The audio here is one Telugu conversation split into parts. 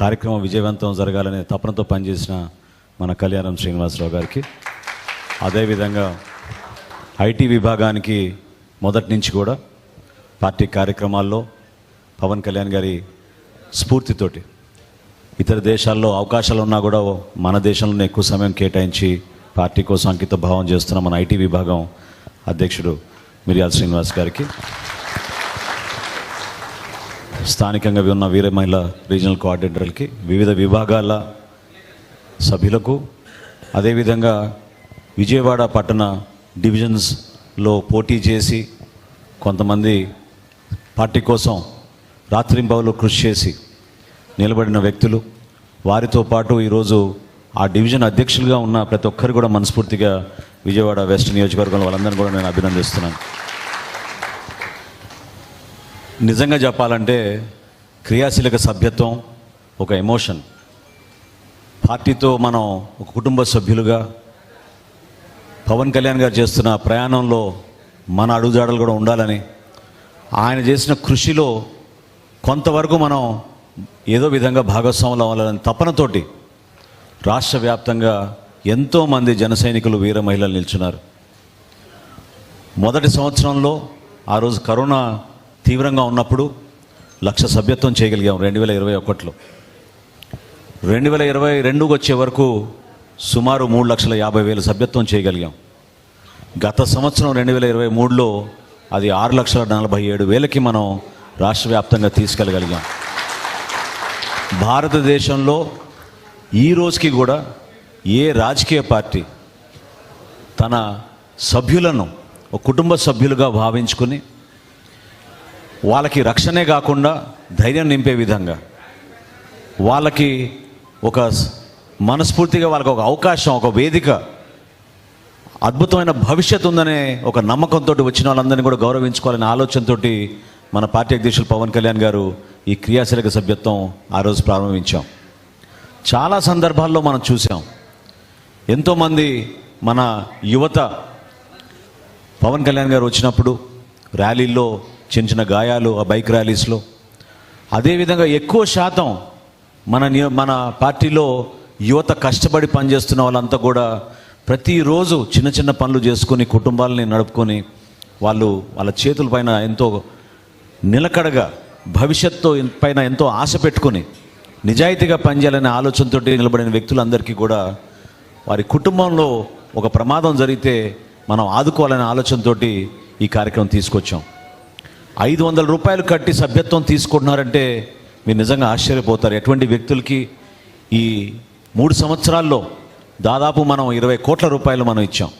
కార్యక్రమం విజయవంతం జరగాలనే తపనతో పనిచేసిన మన కళ్యాణం శ్రీనివాసరావు గారికి. అదేవిధంగా ఐటీ విభాగానికి మొదటి నుంచి కూడా పార్టీ కార్యక్రమాల్లో పవన్ కళ్యాణ్ గారి స్ఫూర్తితోటి ఇతర దేశాల్లో అవకాశాలు ఉన్నా కూడా మన దేశంలోనే ఎక్కువ సమయం కేటాయించి పార్టీ కోసం అంకిత భావం చేస్తున్న మన ఐటీ విభాగం అధ్యక్షుడు మిరియాల శ్రీనివాస్ గారికి. స్థానికంగా ఉన్న వీరమహిళ రీజనల్ కోఆర్డినేటర్లకి వివిధ విభాగాల సభ్యులకు అదేవిధంగా విజయవాడ పట్టణ డివిజన్స్లో పోటీ చేసి కొంతమంది పార్టీ కోసం రాత్రింబవలు కృషి చేసి నిలబడిన వ్యక్తులు. వారితో పాటు ఈరోజు ఆ డివిజన్ అధ్యక్షులుగా ఉన్న ప్రతి ఒక్కరు కూడా మనస్ఫూర్తిగా విజయవాడ వెస్ట్ నియోజకవర్గంలో వాళ్ళందరినీ కూడా నేను అభినందిస్తున్నాను. నిజంగా చెప్పాలంటే క్రియాశీలక సభ్యత్వం ఒక ఎమోషన్. పార్టీతో మనం ఒక కుటుంబ సభ్యులుగా పవన్ కళ్యాణ్ గారు చేస్తున్న ప్రయాణంలో మన అడుగుజాడలు కూడా ఉండాలని ఆయన చేసిన కృషిలో కొంతవరకు మనం ఏదో విధంగా భాగస్వాములు అవ్వాలని తపనతోటి రాష్ట్ర వ్యాప్తంగా ఎంతోమంది జన సైనికులు వీర మహిళలు నిల్చున్నారు. మొదటి సంవత్సరంలో ఆ రోజు కరోనా తీవ్రంగా ఉన్నప్పుడు లక్ష సభ్యత్వం చేయగలిగాం రెండు వేల ఇరవై ఒకటిలో. రెండు వేల ఇరవై రెండుకి వచ్చే వరకు సుమారు మూడు లక్షల యాభై వేల సభ్యత్వం చేయగలిగాం. గత సంవత్సరం రెండు వేల ఇరవై మూడులో అది ఆరు లక్షల నలభై ఏడు వేలకి మనం రాష్ట్ర వ్యాప్తంగా తీసుకెళ్ళగలిగాం. భారతదేశంలో ఈ రోజుకి కూడా ఏ రాజకీయ పార్టీ తన సభ్యులను ఒక కుటుంబ సభ్యులుగా భావించుకుని వాళ్ళకి రక్షణే కాకుండా ధైర్యం నింపే విధంగా. వాళ్ళకి ఒక మనస్ఫూర్తిగా వాళ్ళకి ఒక అవకాశం ఒక వేదిక అద్భుతమైన భవిష్యత్తు ఉందనే ఒక నమ్మకంతో వచ్చిన వాళ్ళందరినీ కూడా గౌరవించుకోవాలనే ఆలోచనతో మన పార్టీ అధ్యక్షులు పవన్ కళ్యాణ్ గారు ఈ క్రియాశీలక సభ్యత్వం ఆ రోజు ప్రారంభించాం. చాలా సందర్భాల్లో మనం చూసాం. ఎంతోమంది మన యువత పవన్ కళ్యాణ్ గారు వచ్చినప్పుడు ర్యాలీల్లో చిన్న చిన్న గాయాలు ఆ బైక్ ర్యాలీస్లో. అదేవిధంగా ఎక్కువ శాతం మన మన పార్టీలో యువత కష్టపడి పనిచేస్తున్న వాళ్ళంతా కూడా ప్రతిరోజు చిన్న చిన్న పనులు చేసుకొని కుటుంబాలని నడుపుకొని వాళ్ళు వాళ్ళ చేతుల పైన ఎంతో నిలకడగా భవిష్యత్తు పైన ఎంతో ఆశ పెట్టుకొని నిజాయితీగా పనిచేయాలనే ఆలోచనతో నిలబడిన వ్యక్తులందరికీ కూడా వారి కుటుంబంలో ఒక ప్రమాదం జరిగితే మనం ఆదుకోవాలనే ఆలోచనతోటి ఈ కార్యక్రమం తీసుకొచ్చాం. ఐదు వందల రూపాయలు కట్టి సభ్యత్వం తీసుకుంటున్నారంటే మీరు నిజంగా ఆశ్చర్యపోతారు. ఎటువంటి వ్యక్తులకి ఈ మూడు సంవత్సరాల్లో దాదాపు మనం ఇరవై కోట్ల రూపాయలు మనం ఇచ్చాం.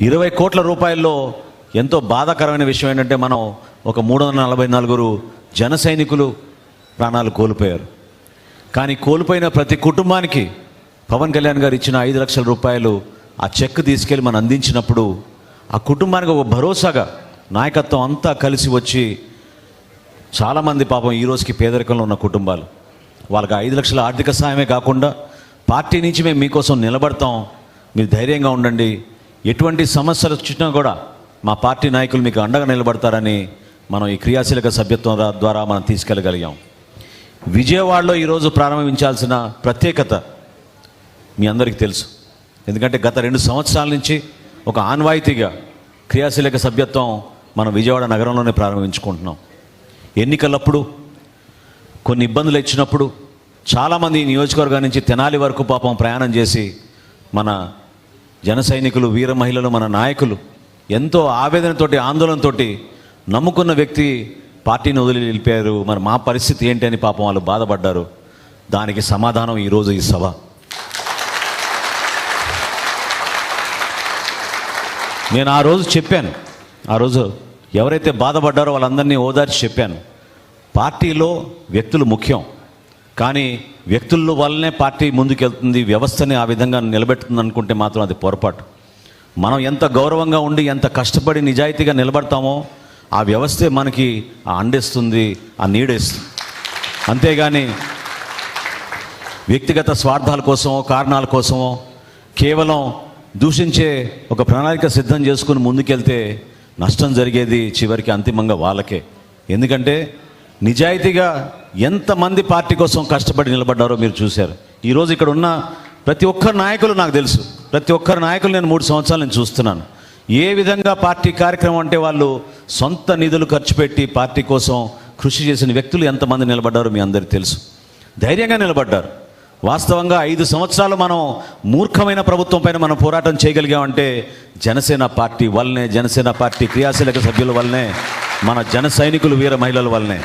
ఇరవై కోట్ల రూపాయల్లో ఎంతో బాధాకరమైన విషయం ఏంటంటే మనం ఒక మూడు వందల నలభై నలుగురు జన సైనికులు ప్రాణాలు కోల్పోయారు. కానీ కోల్పోయిన ప్రతి కుటుంబానికి పవన్ కళ్యాణ్ గారు ఇచ్చిన ఐదు లక్షల రూపాయలు ఆ చెక్ తీసుకెళ్ళి మనం అందించినప్పుడు ఆ కుటుంబానికి ఒక భరోసాగా నాయకత్వం అంతా కలిసి వచ్చి చాలామంది పాపం ఈ రోజుకి పేదరికంలో ఉన్న కుటుంబాలు. వాళ్ళకి ఐదు లక్షల ఆర్థిక సాయమే కాకుండా పార్టీ నుంచి మేము మీకోసం నిలబడతాం. మీరు ధైర్యంగా ఉండండి. ఎటువంటి సమస్యలు వచ్చినా కూడా మా పార్టీ నాయకులు మీకు అండగా నిలబడతారని మనం ఈ క్రియాశీలక సభ్యత్వం ద్వారా మనం తీసుకెళ్ళగలిగాం. విజయవాడలో ఈరోజు ప్రారంభించాల్సిన ప్రత్యేకత మీ అందరికీ తెలుసు. ఎందుకంటే గత రెండు సంవత్సరాల నుంచి ఒక ఆన్వాయితీగా క్రియాశీలక సభ్యత్వం మనం విజయవాడ నగరంలోనే ప్రారంభించుకుంటున్నాం. ఎన్నికలప్పుడు కొన్ని ఇబ్బందులు ఇచ్చినప్పుడు చాలామంది నియోజకవర్గం నుంచి తెనాలి వరకు పాపం ప్రయాణం చేసి మన జన సైనికులు వీర మహిళలు మన నాయకులు ఎంతో ఆవేదనతోటి ఆందోళనతోటి నమ్ముకున్న వ్యక్తి పార్టీని వదిలి నిలిపారు. మరి మా పరిస్థితి ఏంటి అని పాపం వాళ్ళు బాధపడ్డారు. దానికి సమాధానం ఈరోజు ఈ సభ. నేను ఆ రోజు చెప్పాను. ఆ రోజు ఎవరైతే బాధపడ్డారో వాళ్ళందరినీ ఓదార్చి చెప్పాను. పార్టీలో వ్యక్తులు ముఖ్యం. కానీ వ్యక్తుల వల్లనే పార్టీ ముందుకెళ్తుంది వ్యవస్థని ఆ విధంగా నిలబెడుతుంది అనుకుంటే మాత్రం అది పొరపాటు. మనం ఎంత గౌరవంగా ఉండి ఎంత కష్టపడి నిజాయితీగా నిలబడతామో ఆ వ్యవస్థే మనకి ఆ అండేస్తుంది ఆ నీడేస్తుంది. అంతేగాని వ్యక్తిగత స్వార్థాల కోసమో కారణాల కోసమో కేవలం దూషించే ఒక ప్రణాళిక సిద్ధం చేసుకుని ముందుకెళ్తే నష్టం జరిగేది చివరికి అంతిమంగా వాళ్ళకే. ఎందుకంటే నిజాయితీగా ఎంతమంది పార్టీ కోసం కష్టపడి నిలబడ్డారో మీరు చూశారు. ఈరోజు ఇక్కడ ఉన్న ప్రతి ఒక్కరు నాయకులు నాకు తెలుసు. ప్రతి ఒక్కరు నాయకులు నేను మూడు సంవత్సరాలు నేను చూస్తున్నాను. ఏ విధంగా పార్టీ కార్యక్రమం అంటే వాళ్ళు సొంత నిధులు ఖర్చు పెట్టి పార్టీ కోసం కృషి చేసిన వ్యక్తులు ఎంతమంది నిలబడ్డారో మీ అందరికీ తెలుసు. ధైర్యంగా నిలబడ్డారు. వాస్తవంగా ఐదు సంవత్సరాలు మనం మూర్ఖమైన ప్రభుత్వం పైన మనం పోరాటం చేయగలిగామంటే జనసేన పార్టీ వల్లనే జనసేన పార్టీ క్రియాశీలక సభ్యుల వల్లనే మన జన సైనికులు వీర మహిళల వల్లనే.